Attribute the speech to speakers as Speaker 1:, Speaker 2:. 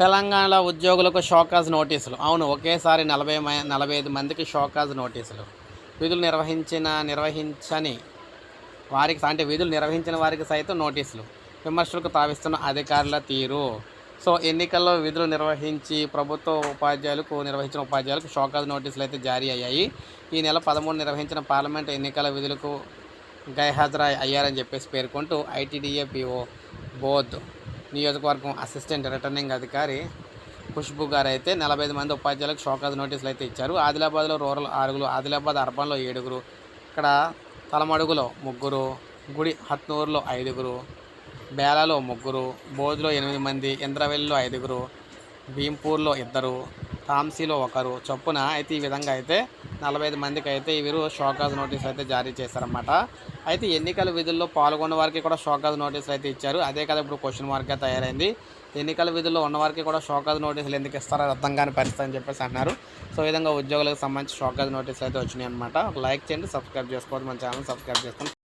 Speaker 1: తెలంగాణలో ఉద్యోగులకు షోకాజ్ నోటీసులు. అవును ఒకేసారి నలభై నలభై ఐదు మందికి షోకాజ్ నోటీసులు. విధులు నిర్వహించిన నిర్వహించని వారికి అంటే విధులు నిర్వహించిన వారికి సైతం నోటీసులు. విమర్శలకు తావిస్తున్న అధికారుల తీరు. సో ఎన్నికల్లో విధులు నిర్వహించి ప్రభుత్వ ఉపాధ్యాయులకు నిర్వహించిన ఉపాధ్యాయులకు షోకాజ్ నోటీసులు అయితే జారీ అయ్యాయి. ఈ నెల పదమూడు నిర్వహించిన పార్లమెంట్ ఎన్నికల విధులకు గైహాజరు అయ్యారని చెప్పేసి పేర్కొంటూ ఐటీడీఏ పిఓ బోధ్ నియోజకవర్గం అసిస్టెంట్ రిటర్నింగ్ అధికారి ఖుష్బు గారు అయితే నలభై ఐదు మంది ఉపాధ్యాయులకు షోకాజ్ నోటీసులు అయితే ఇచ్చారు. ఆదిలాబాద్లో రూరల్ ఆరుగురు ఆదిలాబాద్ అర్బన్లో ఏడుగురు ఇక్కడ తలమడుగులో ముగ్గురు గుడి హత్నూరులో ఐదుగురు బేలాలో ముగ్గురు బోజులో ఎనిమిది మంది ఇంద్రవెల్లిలో ఐదుగురు భీంపూర్లో ఇద్దరు తాంసీలో ఒకరు. చొప్పున అయితే ఈ విధంగా అయితే నలభై ఐదు మందికి అయితే వీరు షోకాజ్ నోటీసులు అయితే జారీ చేశారన్నమాట. అయితే ఎన్నికల విధుల్లో పాల్గొన్న వారికి కూడా షోకాజ్ నోటీసులు అయితే ఇచ్చారు. అదే కదా ఇప్పుడు క్వశ్చన్ మార్క్గా తయారైంది. ఎన్నికల విధుల్లో ఉన్న వారికి కూడా షోకాజ్ నోటీసులు ఎందుకు ఇస్తారో అర్థం కాని పరిస్థితి అని చెప్పేసి అన్నారు. సో ఈ విధంగా ఉద్యోగులకు సంబంధించి షోకాజ్ నోటీసులు అయితే వచ్చినాయి అనమాట లైక్ చేయండి సబ్స్క్రైబ్ చేసుకోవద్దు. మన ఛానల్ సబ్స్క్రైబ్ చేసుకొని